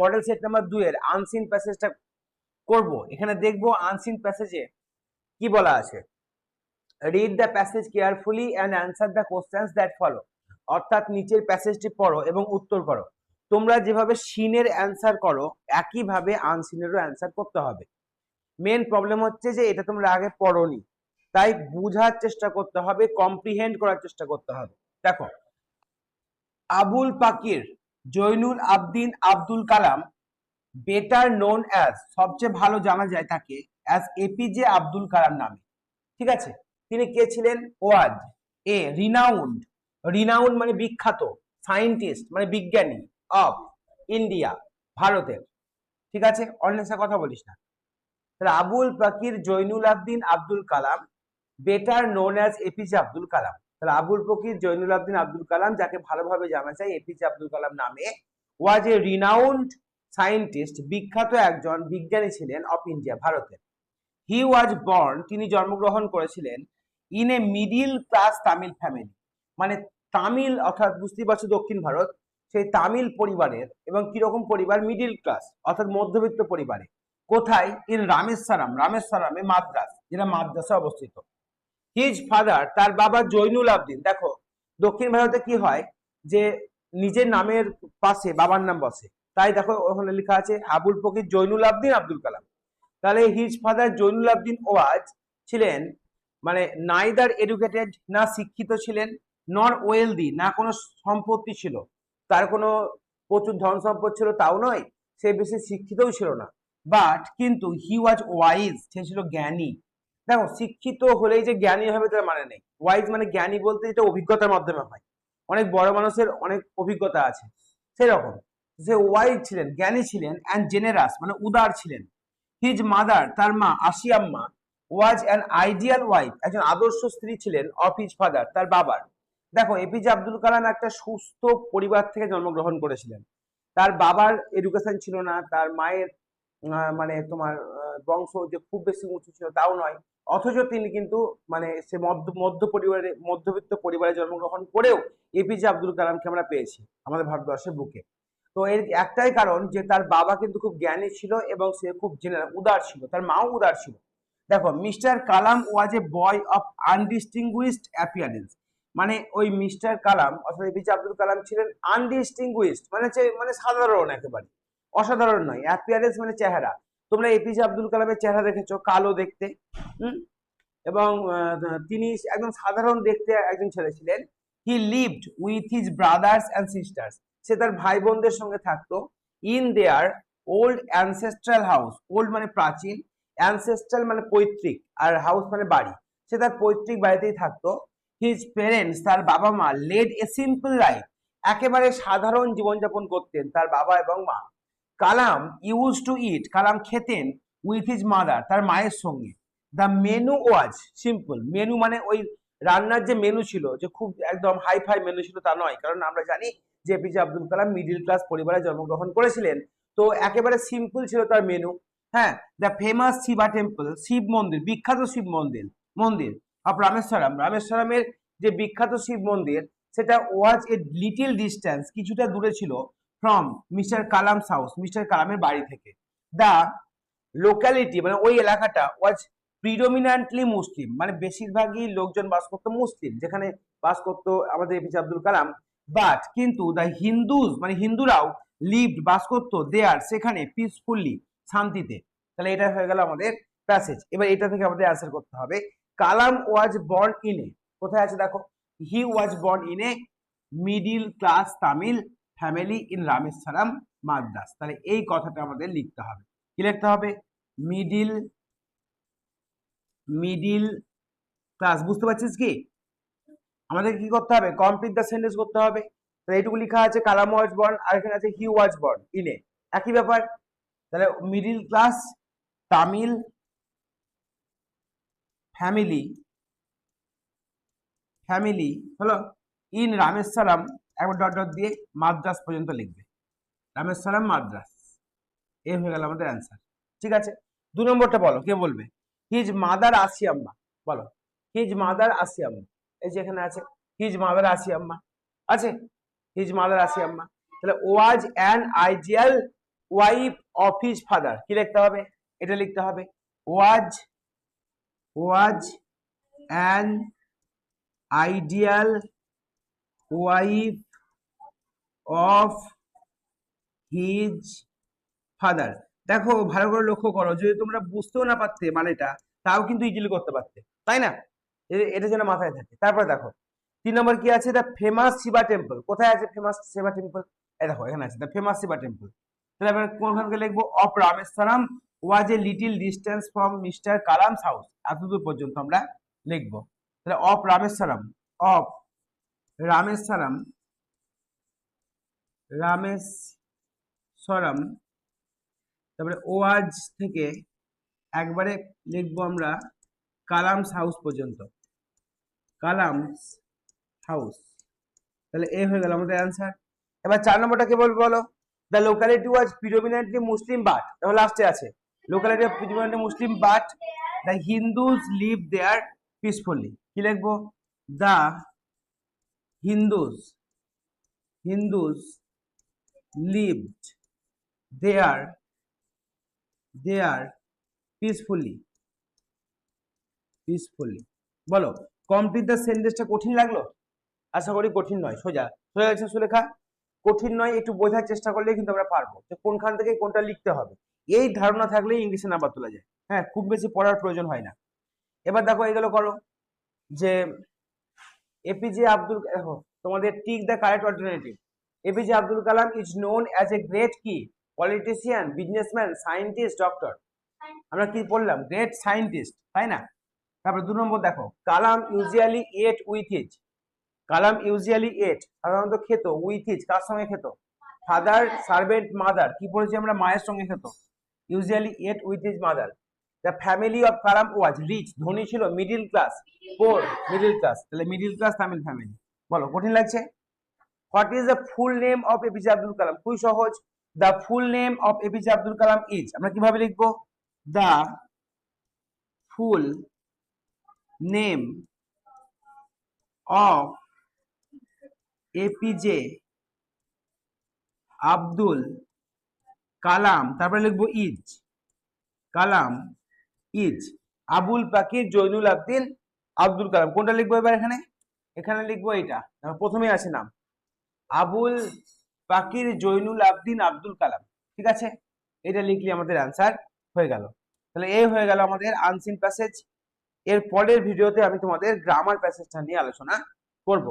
Model set number দুইয়ের unseen প্যাসেজটা করব। এখানে দেখব আনসিন প্যাসেজে কি বলা আছে? Read the passage carefully and answer the questions that follow অর্থাৎ নিচের প্যাসেজটি পড়ো এবং উত্তর করো। তোমরা যেভাবে সিনের অ্যান্সার করো, একইভাবে আনসিনেরও অ্যান্সার করতে হবে। মেন প্রবলেম হচ্ছে যে এটা তোমরা আগে পড়োনি। তাই বুঝার চেষ্টা করতে হবে কম্প্রিহেন্ড করার চেষ্টা করতে হবে। দেখো, Abul Pakir Jainul Abdeen Abdul Kalam better known as সবচেয়ে ভালো জানা যায় তাকে অ্যাজ এপিজে আব্দুল কালাম নামে। ঠিক আছে? তিনি কে ছিলেন? ওয়াজ। এ রিনাউন্ড রিনাউন্ড মানে বিখ্যাত সায়েন্টিস্ট মানে বিজ্ঞানী অফ ইন্ডিয়া ভারতের। ঠিক আছে? অন্যের সাথে কথা বলিস না। তাহলে Abul Pakir Jainul Abdeen Abdul Kalam better known as APJ Abdul Kalam. তাহলে আবুল ফকির জৈনুল আবদিন আব্দুল কালাম, যাকে ভালোভাবে জানা যায় এপিজে আব্দুল কালাম নামে ওয়াজ এ রিনাউন্ড সায়েন্টিস্ট বিখ্যাত একজন বিজ্ঞানী ছিলেন অফ ইন্ডিয়া ভারতের। হি ওয়াজ বর্ন তিনি জন্মগ্রহণ করেছিলেন in a middle class Tamil family মানে তামিল, অর্থাৎ বুঝতেই পারছ দক্ষিণ ভারত, সেই তামিল পরিবারের এবং কীরকম পরিবার? মিডিল ক্লাস অর্থাৎ মধ্যবিত্ত পরিবারে। কোথায়? ইন রামেশ্বরম রামেশ্বরমে মাদ্রাস, যেটা মাদ্রাসে অবস্থিত। হিজ ফাদার তার বাবা জৈনুল আবদিন। দেখো, দক্ষিণ ভারতে কি হয়? যে নিজের নামের পাশে, বাবার নাম বসে তাই দেখো, ওখানে লেখা আছে আবুল ফকির জৈনুল আবদিন আব্দুল কালাম। তাহলে his father Jainul Abdin was ছিলেন মানে নাইদার এডুকেটেড না শিক্ষিত ছিলেন নর ওয়েলদি না কোনো সম্পত্তি ছিল। তার কোনো প্রচুর ধন সম্পদ ছিল, তাও নয়, সে বেশি শিক্ষিতও ছিল না। বাট কিন্তু হি ওয়াজ ওয়াইজ সে ছিল জ্ঞানী। দেখো, শিক্ষিত হলেই যে জ্ঞানী হবে তার মানে নেই। ওয়াইজ মানে জ্ঞানী বলতে যেটা অভিজ্ঞতার মাধ্যমে হয়। অনেক বড় মানুষের অনেক অভিজ্ঞতা আছে। সেরকম। সে ওয়াইজ ছিলেন, জ্ঞানী ছিলেন অ্যান্ড জেনেরাস মানে উদার ছিলেন। হিজ মাদার তার মা Ashiamma was an ideal wife একজন আদর্শ স্ত্রী ছিলেন অফ হিজ ফাদার তার বাবার। দেখো এপিজে আব্দুল কালাম একটা সুস্থ পরিবার থেকে জন্মগ্রহণ করেছিলেন। তার বাবার এডুকেশন ছিল না, তার মায়ের মানে তোমার বংশ যে খুব বেশি উঁচু ছিল তাও নয়। অথচ তিনি কিন্তু মানে সে মধ্য মধ্য পরিবারে, মধ্যবিত্ত পরিবারে জন্মগ্রহণ করেও এপিজে আব্দুল কালামকে আমরা পেয়েছি আমাদের ভারতবর্ষের বুকে। তো এর একটাই কারণ যে তার বাবা কিন্তু খুব জ্ঞানী ছিল এবং সে খুব জেনারেল উদার ছিল, তার মাও উদার ছিল। দেখো, mister Kalam was a boy of undistinguished appearance মানে ওই মিস্টার কালাম, অর্থাৎ এপিজে আব্দুল কালাম ছিলেন আনডিস্টিংগুইশড মানে মানে সাধারণ একেবারে। অসাধারণ নয় অ্যাপিয়ারেন্স মানে চেহারা। তোমরা এপিজে আব্দুল কালামের চেহারা দেখেছ, কালো দেখতে, হুম? এবং তিনি একদম সাধারণ দেখতে একজন ছেলে ছিলেন। He lived with his brothers and sisters সে তার ভাই বোনদের সঙ্গে থাকতো। In their old ancestral house old মানে প্রাচীন অ্যানসেস্ট্রাল মানে পৈতৃক, আর হাউস মানে বাড়ি। সে তার পৈতৃক বাড়িতেই থাকতো। হিজ পেরেন্টস তার বাবা মা লেড এ সিম্পল লাইফ একেবারে সাধারণ জীবনযাপন করতেন তার বাবা এবং মা। কালাম ইউজ টু ইট কালাম খেতেন উইথ হিজ মাদার তার মায়ের সঙ্গে। The menu was simple menu মানে ওই রান্নার যে মেনু ছিল, যে খুব একদম হাই ফাই মেনু ছিল তা নয়। কারণ আমরা জানি যে APJ Abdul Kalam middle class পরিবারে জন্মগ্রহণ করেছিলেন। তো একেবারে সিম্পল ছিল তার মেনু হ্যাঁ the famous Shiva temple Shiva মন্দির, বিখ্যাত শিব মন্দির মন্দির অফ রামেশ্বরম রামেশ্বরমের যে বিখ্যাত শিব মন্দির, সেটা ওয়াজ এ লিটিল ডিস্টেন্স কিছুটা দূরে ছিল। From mister Kalam's house mister কালামের বাড়ি থেকে। দ্য লোকালিটি মানে ওই এলাকাটা ওয়াজ প্রিডোমিনান্টলি মুসলিম মানে বেশিরভাগই লোকজন বাস করতো মুসলিম যেখানে বাস করতো আমাদের এপিজে আব্দুল কালাম। বাট কিন্তু দ্য হিন্দুজ মানে হিন্দুরাও লিভড বাস করতো দেয়ার সেখানে পিসফুল্লি শান্তিতে। তাহলে এটা হয়ে গেল আমাদের প্যাসেজ এবার এটা থেকে আমাদের অ্যান্সার করতে হবে। কালাম ওয়াজ বর্ন ইন কোথায় আছে দেখো? He was born in middle class Tamil family in Rameswaram Madras. তাহলে এই কথাটা আমাদের লিখতে হবে। কি লিখতে হবে? Middle middle class. বুঝতে পারছিস কি? আমাদের কি করতে হবে? কমপ্লিট দ্য সেন্টেন্স করতে হবে। তাহলে এইটুকু লেখা আছে, কালাম ওয়াজ বর্ন, আর এখানে আছে হি ওয়াজ বর্ন, ইনে একই ব্যাপার। তাহলে middle class, Tamil family family, হলো, ইন রামেশ্বরম একবার ডট ডট দিয়ে মাদ্রাস পর্যন্ত লিখবে। রামেশ্বরম মাদ্রাস। এই হয়ে গেল আমাদের অ্যান্সার ঠিক আছে? দু নম্বরটা বলো, কে বলবে? হিজ মাদার আসিয়াম্মা বলো হিজ মাদার আসিয়াম্মা এই যে এখানে আছে হিজ মাদার আসিয়াম্মা আছে? হিজ মাদার আসিয়াম্মা তাহলে was an ideal wife of his father কি লিখতে হবে? এটা লিখতে হবে। Was was an ideal wife of his father দেখো, ভালো করে লক্ষ্য করো, যদি তোমরা বুঝতেও না পারতে মানেটা, তাও কিন্তু ইজিলি করতে পারতে, তাই না? এটা যেন মাথায় থাকে। তারপরে দেখো, তিন নম্বর কি আছে? দ্য ফেমাস শিবা টেম্পল কোথায় আছে ফেমাস শিবা টেম্পল এই দেখো, এখানে আছে। দ্য ফেমাস শিবা টেম্পল তাহলে আমরা কোনখানকে লিখব? Of Rameswaram was a little distance from mister Kalam's house এতদূর পর্যন্ত আমরা লিখব। তাহলে অফ রামেশ্বরম অফ রামেশ্বরম রামেশ্বরম তারপরে ওয়াজ থেকে একবারে লিখব আমরা কালামস হাউস পর্যন্ত। কালামস হাউস তাহলে এ হয়ে গেল আমাদের অ্যান্সার এবার চার নম্বরটা কে বলব বলো? The locality was predominantly Muslim but তাহলে লাস্টে আছে। Locality predominantly Muslim but the Hindus live there peacefully কি লিখব? The Hindus Hindus lived there there peacefully peacefully বলো কমপ্লিট দ্য সেন্টেন্সটা কঠিন লাগল? আশা করি কঠিন নয়, সোজা। সোজা লাগছে সুলেখা? কঠিন নয়, একটু বোঝার চেষ্টা করলেই কিন্তু আমরা পারব যে কোনখান থেকে কোনটা লিখতে হবে। এই ধারণা থাকলেই ইংলিশে নাম্বার তোলা যায়। হ্যাঁ খুব বেশি পড়ার প্রয়োজন হয় না। এবার দেখো এগুলো করো, যে এপিজে আব্দুল দেখো, তোমাদের tick the correct alternative APJ Abdul Kalam is known as a great কি পলিটিশিয়ান বিজনেসম্যান সায়েন্টিস্ট ডক্টর আমরা কি বললাম গ্রেট সায়েন্টিস্ট তাই না? তারপরে দু নম্বর দেখো, Kalam usually ate with is Kalam usually ate সাধারণত খেত উইথ ইজ কার সঙ্গে খেত? ফাদার সার্ভেন্ট মাদার কি পড়েছি আমরা? মায়ের সঙ্গে খেত। Usually ate with is mother the family of Kalam was rich ধনী ছিল middle class poor middle class তাহলে মিডিল ক্লাস তামিল ফ্যামিলি বলো, কঠিন লাগছে? What is the full name of APJ Abdul Kalam খুবই সহজ। The full name of APJ Abdul Kalam is আমরা কীভাবে লিখব? The full name of APJ Abdul Kalam তারপরে লিখব ইজ কালাম ইজ আবুল পাকির জৈনুল আবদিন আব্দুল কালাম কোনটা লিখব এবার এখানে? এখানে লিখব এটা প্রথমেই আছে নাম। আবুল পাকির জৈনুল আবদিন আব্দুল কালাম। ঠিক আছে? এটা লিখলে আমাদের আনসার হয়ে গেল। তাহলে এই হয়ে গেল আমাদের আনসিন প্যাসেজ এর পরের ভিডিওতে আমি তোমাদের গ্রামার প্যাসেজটা নিয়ে আলোচনা করব।